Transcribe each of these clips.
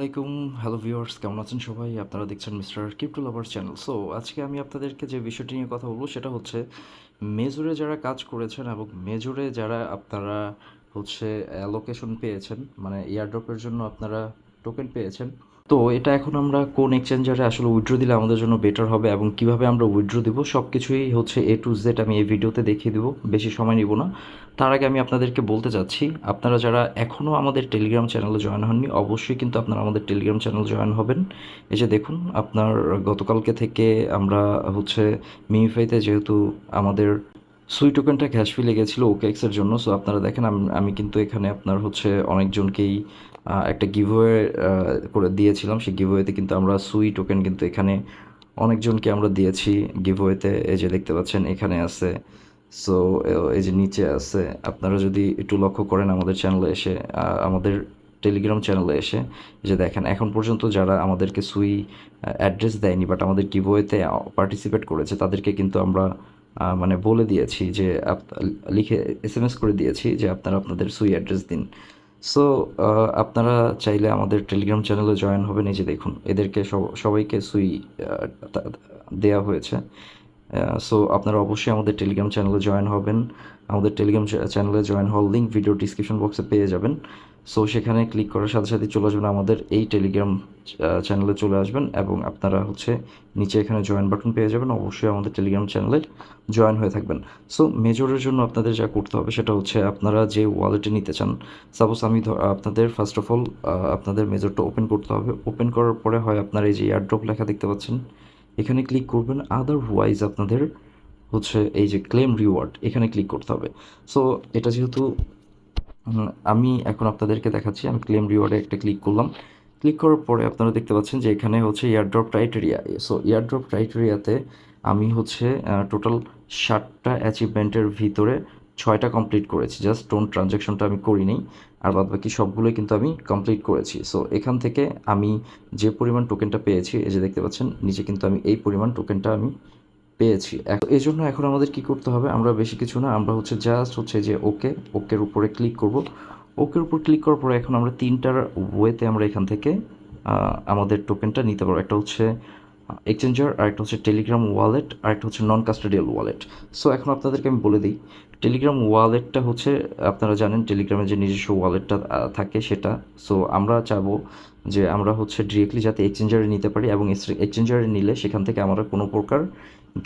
আলাইকুম। Hello viewers কেমন আছেন সবাই? আপনারা দেখছেন mister crypto lover channel so আজকে আমি আপনাদেরকে যে বিষয়টি নিয়ে কথা বলব, সেটা হচ্ছে মেজরে যারা কাজ করেছেন এবং মেজরে যারা আপনারা হচ্ছে অ্যালোকেশন পেয়েছেন মানে এয়ারড্রপের জন্য আপনারা টোকেন পেয়েছেন তো এটা এখন আমরা কোন এক্সচেঞ্জারে আসলে উইড্রো দিলে আমাদের জন্য বেটার হবে এবং কীভাবে আমরা উইথড্র দেবো সব কিছুই হচ্ছে এ টু জেড আমি এই ভিডিওতে দেখিয়ে দেবো, বেশি সময় নিব না। তার আগে আমি আপনাদেরকে বলতে চাচ্ছি, আপনারা যারা এখনও আমাদের টেলিগ্রাম চ্যানেলে জয়েন হননি, অবশ্যই কিন্তু আপনারা আমাদের টেলিগ্রাম চ্যানেল জয়েন হবেন। এই যে দেখুন, আপনার গতকালকে থেকে আমরা হচ্ছে মিমিফাইতে যেহেতু আমাদের সুই টোকেনটা ক্যাশ ফিলে গেছিল ওকে এক্সের জন্য সো আপনারা দেখেন, আমি- কিন্তু এখানে আপনার হচ্ছে অনেকজনকেই একটা গিভওয়ে করে দিয়েছিলাম। সেই গিভওয়েতে কিন্তু আমরা সুই টোকেন কিন্তু এখানে অনেকজনকে আমরা দিয়েছি। গিভওয়েতে এই যে দেখতে পাচ্ছেন, এখানে আছে। সো এই যে নিচে আছে। আপনারা যদি একটু লক্ষ্য করেন আমাদের চ্যানেলে এসে আমাদের টেলিগ্রাম চ্যানেলে এসে যে দেখেন, এখন পর্যন্ত যারা আমাদেরকে সুই অ্যাড্রেস দেয়নি বাট আমাদের গিভওয়েতে পার্টিসিপেট করেছে, তাদেরকে কিন্তু আমরা মানে বলে দিয়েছি যে লিখে এস এম এস করে দিয়েছি যে, আপনারা আপনাদের সুই অ্যাড্রেস দিন। সো আপনারা চাইলে আমাদের টেলিগ্রাম চ্যানেলে জয়েন হবে নিজে দেখুন, এদেরকে সব- সবাইকে সুই দেয়া হয়েছে। সো আপনারা অবশ্যই আমাদের টেলিগ্রাম চ্যানেলে জয়েন হবেন। আমাদের টেলিগ্রাম চ্যানেলে জয়েন হওয়ার লিঙ্ক ভিডিও ডিসক্রিপশন বক্সে পেয়ে যাবেন। সো সেখানে ক্লিক করার সাথে সাথে চলে আসবেন আমাদের এই টেলিগ্রাম চ্যানেলে চলে আসবেন এবং আপনারা হচ্ছে নিচে এখানে জয়েন বাটন পেয়ে যাবেন। অবশ্যই আমাদের টেলিগ্রাম চ্যানেলে জয়েন হয়ে থাকবেন। সো মেজরের জন্য আপনাদের যা করতে হবে সেটা হচ্ছে আপনারা যে ওয়ালেটে নিতে চান সাপোজ আমি আপনাদের ফার্স্ট অফ অল আপনাদের মেজরটা ওপেন করতে হবে। ওপেন করার পরে হয় আপনার এই যে এয়ারড্রপ লেখা দেখতে পাচ্ছেন, এখানে ক্লিক করবেন। আদারওয়াইজ আপনাদের হচ্ছে এই যে ক্লেম রিওয়ার্ড এখানে ক্লিক করতে হবে। সো এটা যেহেতু আমি এখন আপনাদেরকে দেখাচ্ছি, আমি ক্লেম রিওয়ার্ডে একটা ক্লিক করলাম। ক্লিক করার পরে আপনারা দেখতে পাচ্ছেন যে এখানে হচ্ছে এয়ারড্রপ ক্রাইটেরিয়া সো এয়ারড্রপ ক্রাইটেরিয়াতে আমি হচ্ছে টোটাল ষাটটা অ্যাচিভমেন্টের ভিতরে ছয়টা কমপ্লিট করেছি। জাস্ট টোন ট্রানজ্যাকশনটা আমি করিনি আর বাদ বাকি সবগুলোই কিন্তু আমি কমপ্লিট করেছি। সো এখান থেকে আমি যে পরিমাণ টোকেনটা পেয়েছি, এই যে দেখতে পাচ্ছেন, নিচে কিন্তু আমি এই পরিমাণ টোকেনটা আমি পেয়েছি। এই জন্য এখন আমাদের কি করতে হবে? আমরা বেশি কিছু না, আমরা হচ্ছে জাস্ট হচ্ছে যে ওকে ওকের উপরে ক্লিক করব। ওকের উপর ক্লিক করার পরে এখন আমরা তিনটার ওয়েতে আমরা এখান থেকে আমাদের টোকেনটা নিতে পারব। একটা হচ্ছে এক্সচেঞ্জার আরেকটা হচ্ছে টেলিগ্রাম ওয়ালেট আরেকটা হচ্ছে নন কাস্টোডিয়াল ওয়ালেট সো এখন আপনাদেরকে আমি বলে দিই টেলিগ্রাম ওয়ালেটটা হচ্ছে, আপনারা জানেন টেলিগ্রামের যে নিজস্ব ওয়ালেটটা থাকে সেটা। সো আমরা চাবো যে আমরা হচ্ছে ডিরেক্টলি যাতে এক্সচেঞ্জারে নিতে পারি এবং এক্সচেঞ্জারে নিলে সেখান থেকে আমরা কোনো প্রকার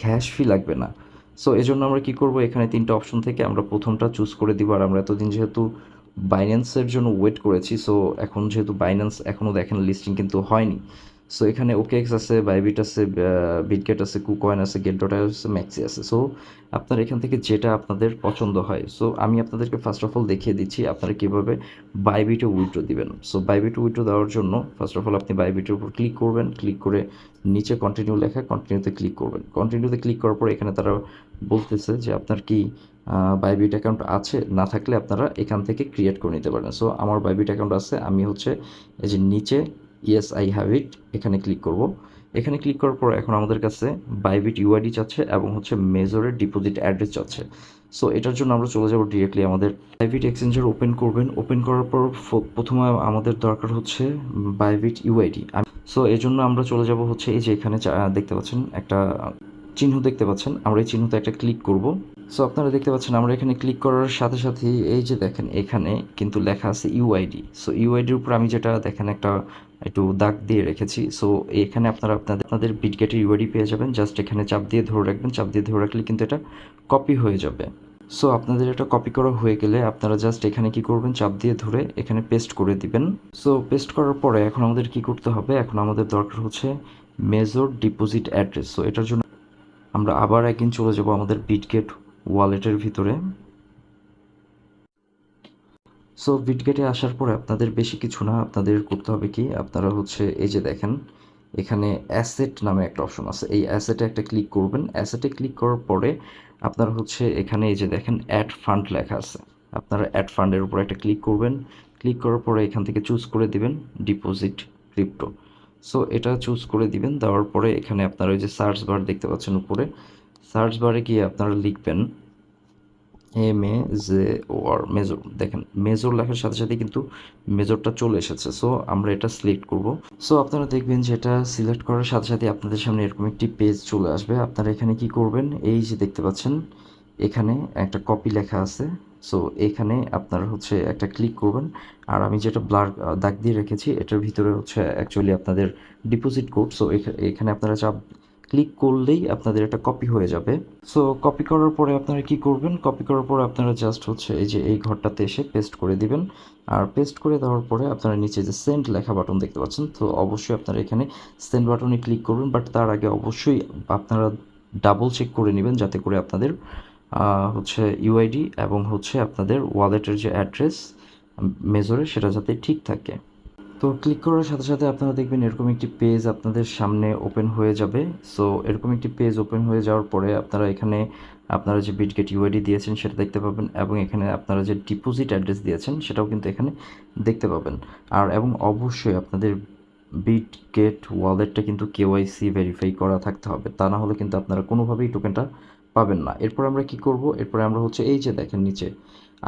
গ্যাস ফি লাগবে না। সো এই জন্য আমরা কি করব? এখানে তিনটা অপশন থেকে আমরা প্রথমটা চুজ করে দিব। আর আমরা এতদিন যেহেতু বাইন্যান্সের জন্য ওয়েট করেছি সো এখন যেহেতু বাইন্যান্স এখনও দেখেন লিস্টিং কিন্তু হয়নি। সো এখানে ওকেএক্স আছে বাইবিট আছে বিটগেট আছে কুকয়েন আছে গেট ডট আছে ম্যাক্সি আছে। সো আপনার এখান থেকে যেটা আপনাদের পছন্দ হয়। সো আমি আপনাদেরকে ফার্স্ট অফ অল দেখিয়ে দিচ্ছি আপনারা কীভাবে বাইবিটে উইথড্র দিবেন। সো বাইবিটে উইথড্র দেওয়ার জন্য ফার্স্ট অফ অল আপনি বাইবিটের উপর ক্লিক করবেন। ক্লিক করে নিচে কন্টিনিউ লেখা কন্টিনিউতে ক্লিক করবেন। কন্টিনিউতে ক্লিক করার পর এখানে তারা বলতেছে যে আপনার কি বাইবিট অ্যাকাউন্ট আছে? না থাকলে আপনারা এখান থেকে ক্রিয়েট করে নিতে পারেন। সো আমার বাইবিট অ্যাকাউন্ট আছে, আমি হচ্ছে এই যে নিচে ইয়েস আই হ্যাভ ইট এখানে ক্লিক করব। এখানে ক্লিক করার পর এখন আমাদের কাছে বাইবিট ইউআইডি চাচ্ছে এবং হচ্ছে মেজরের ডিপোজিট অ্যাড্রেস চাচ্ছে। সো এটার জন্য আমরা চলে যাব ডিরেক্টলি আমাদের বাইবিট এক্সচেঞ্জার ওপেন করবেন। ওপেন করার পর প্রথমে আমাদের দরকার হচ্ছে বাইবিট ইউআইডি সো এই জন্য আমরা চলে যাব হচ্ছে এই যে এখানে দেখতে পাচ্ছেন একটা চিহ্ন দেখতে পাচ্ছেন। আমরা এই চিহ্নতে একটা ক্লিক করব। সো আপনারা দেখতে পাচ্ছেন আমরা এখানে ক্লিক করার সাথে সাথে এই যে দেখেন এখানে কিন্তু লেখা আছে ইউআইডি সো ইউআইডির উপর আমি যেটা দেখেন একটা একটু দাগ দিয়ে রেখেছি। সো এখানে আপনারা আপনাদের আপনাদের বিটগেটের ইউআইডি পেয়ে যাবেন। জাস্ট এখানে চাপ দিয়ে ধরে রাখবেন। চাপ দিয়ে ধরে রাখলে কিন্তু এটা কপি হয়ে যাবে। সো আপনাদের এটা কপি করা হয়ে গেলে আপনারা জাস্ট এখানে কি করবেন? চাপ দিয়ে ধরে এখানে পেস্ট করে দিবেন। সো পেস্ট করার পরে এখন আমাদের কি করতে হবে? এখন আমাদের দরকার হচ্ছে মেজর ডিপোজিট অ্যাড্রেস সো এটার জন্য আমরা আবার একদিন চলে যাব আমাদের বিটগেট ওয়ালেটের ভিতরে। সো বিটগেটে আসার পরে আপনাদের বেশি কিছু না, আপনাদের করতে হবে কি? আপনারা হচ্ছে এই যে দেখেন, এখানে অ্যাসেট নামে একটা অপশন আছে। এই অ্যাসেটে একটা ক্লিক করবেন। অ্যাসেটে ক্লিক করার পরে আপনারা হচ্ছে এখানে এই যে দেখেন অ্যাড ফান্ড লেখা আছে। আপনারা অ্যাড ফান্ডের উপর একটা ক্লিক করবেন। ক্লিক করার পরে এখান থেকে চুজ করে দিবেন ডিপোজিট ক্রিপ্টো সো এটা চুজ করে দিবেন। দেওয়ার পরে এখানে আপনারা ওই যে সার্চ বার দেখতে পাচ্ছেন উপরে। সার্চ বারে গিয়ে আপনারা লিখবেন M A J O R major দেখেন মেজর লেখার সাথে সাথে কিন্তু মেজরটা চলে এসেছে। সো আমরা এটা সিলেক্ট করব। সো আপনারা দেখবেন যে এটা সিলেক্ট করার সাথে সাথে আপনাদের সামনে এরকম একটি পেজ চলে আসবে। আপনারা এখানে কি করবেন? এই যে দেখতে পাচ্ছেন, এখানে একটা কপি লেখা আছে। সো এখানে আপনারা হচ্ছে একটা ক্লিক করবেন। আর আমি যেটা ব্লার দাগ দিয়ে রেখেছি, এটার ভিতরে হচ্ছে অ্যাকচুয়ালি আপনাদের ডিপোজিট কোড সো এখানে আপনারা চাপ ক্লিক করলেই আপনাদের এটা কপি হয়ে যাবে। সো কপি করার পরে আপনারা কি করবেন? কপি করার পরে আপনারা জাস্ট হচ্ছে এই যে এই ঘরটাতে এসে পেস্ট করে দিবেন। আর পেস্ট করে দেওয়ার পরে আপনারা নিচে যে সেন্ড লেখা বাটন দেখতে পাচ্ছেন, তো অবশ্যই আপনারা এখানে সেন্ড বাটনে ক্লিক করবেন। বাট তার আগে অবশ্যই আপনারা ডাবল চেক করে নেবেন যাতে করে আপনাদের হচ্ছে ইউআইডি এবং হচ্ছে আপনাদের ওয়ালেটের যে অ্যাড্রেস মেজরে সেটা যাতে ঠিক থাকে। তো ক্লিক করার সাথে সাথে আপনারা দেখবেন এরকম একটি পেজ আপনাদের সামনে ওপেন হয়ে যাবে। সো এরকম একটি পেজ ওপেন হয়ে যাওয়ার পরে আপনারা এখানে আপনারা যে বিটগেট ইউআইডি দিয়েছেন সেটা দেখতে পাবেন এবং এখানে আপনারা যে ডিপোজিট অ্যাড্রেস দিয়েছেন সেটাও কিন্তু এখানে দেখতে পাবেন। আর এবং অবশ্যই আপনাদের বিটগেট ওয়ালেটটা কিন্তু কেওয়াইসি ভেরিফাই করা থাকতে হবে। তা না হলে কিন্তু আপনারা কোনোভাবেই টোকেনটা পাবেন না। এরপর আমরা কি করব? এরপরে আমরা হচ্ছে এই যে দেখেন নিচে।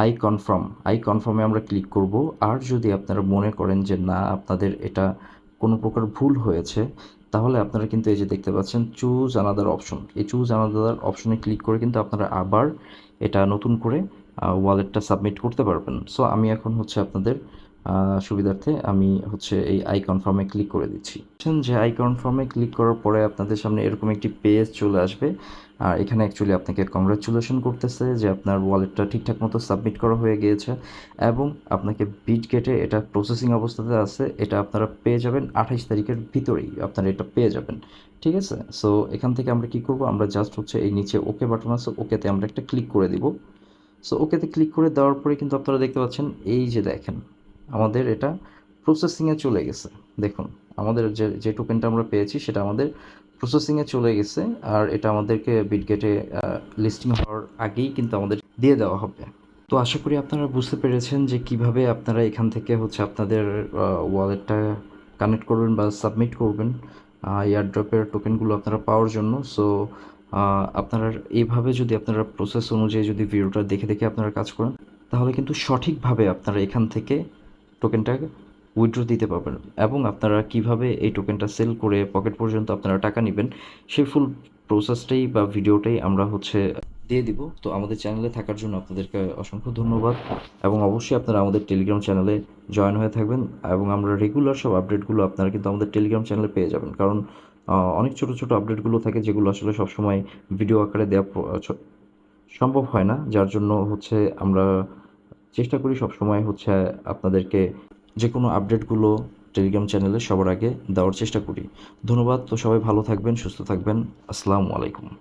আই কনফার্ম আই কনফার্মে আমরা ক্লিক করব। আর যদি আপনারা মনে করেন যে না, আপনাদের এটা কোনো প্রকার ভুল হয়েছে, তাহলে আপনারা কিন্তু এই যে দেখতে পাচ্ছেন চুজ আনাদার অপশন এই চুজ আনাদার অপশনে ক্লিক করে কিন্তু আপনারা আবার এটা নতুন করে ওয়ালেটটা সাবমিট করতে পারবেন। সো আমি এখন হচ্ছে আপনাদের সুবিধার্থে আমি হচ্ছে এই আই কনফার্মে ক্লিক করে দিচ্ছি। যে আই কনফার্মে ক্লিক করার পরে আপনাদের সামনে এরকম একটি পেজ চলে আসবে। আর এখানে অ্যাকচুয়ালি আপনাকে কংগ্রাচুলেশন করতেছে যে আপনার ওয়ালেটটা ঠিকঠাক মতো সাবমিট করা হয়ে গিয়েছে এবং আপনাকে বিট গেটে এটা প্রসেসিং অবস্থাতে আছে। এটা আপনারা পেয়ে যাবেন আঠাইশ তারিখের ভিতরেই আপনারা এটা পেয়ে যাবেন। ঠিক আছে? সো এখান থেকে আমরা কি করব? আমরা জাস্ট হচ্ছে এই নিচে ওকে বাটন আছে। ওকেতে আমরা একটা ক্লিক করে দিব। সো ওকেতে ক্লিক করে দেওয়ার পরে কিন্তু আপনারা দেখতে পাচ্ছেন, এই যে দেখেন আমাদের এটা প্রসেসিংয়ে চলে গেছে। দেখুন, আমাদের যে যে টোকেনটা আমরা পেয়েছি, সেটা আমাদের প্রসেসিংয়ে চলে গেছে, আর এটা আমাদেরকে বিটগেটে লিস্টিং হওয়ার আগেই কিন্তু আমাদের দিয়ে দেওয়া হবে। তো আশা করি আপনারা বুঝতে পেরেছেন যে কীভাবে আপনারা এখান থেকে হচ্ছে আপনাদের ওয়ালেটটা কানেক্ট করবেন বা সাবমিট করবেন এয়ারড্রপের টোকেনগুলো আপনারা পাওয়ার জন্য। সো আপনারা এইভাবে যদি আপনারা প্রসেস অনুযায়ী যদি ভিডিওটা দেখে দেখে আপনারা কাজ করেন, তাহলে কিন্তু সঠিকভাবে আপনারা এখান থেকে টোকেনটা উইথড্র দিতে পারবেন এবং আপনারা কীভাবে এই টোকেনটা সেল করে পকেট পর্যন্ত আপনারা টাকা নেবেন, সেই ফুল প্রসেসটাই বা ভিডিওটাই আমরা হচ্ছে দিয়ে দিব। তো আমাদের চ্যানেলে থাকার জন্য আপনাদেরকে অসংখ্য ধন্যবাদ এবং অবশ্যই আপনারা আমাদের টেলিগ্রাম চ্যানেলে জয়েন হয়ে থাকবেন এবং আমরা রেগুলার সব আপডেটগুলো আপনারা কিন্তু আমাদের টেলিগ্রাম চ্যানেলে পেয়ে যাবেন। কারণ অনেক ছোট ছোট আপডেটগুলো থাকে যেগুলো আসলে সবসময় ভিডিও আকারে দেওয়া সম্ভব হয় না। যার জন্য হচ্ছে আমরা চেষ্টা করি সবসময় হচ্ছে আপনাদেরকে যে কোনো আপডেটগুলো টেলিগ্রাম চ্যানেলে সবার আগে দেওয়ার চেষ্টা করি। ধন্যবাদ, তো সবাই ভালো থাকবেন, সুস্থ থাকবেন। আসসালামু আলাইকুম।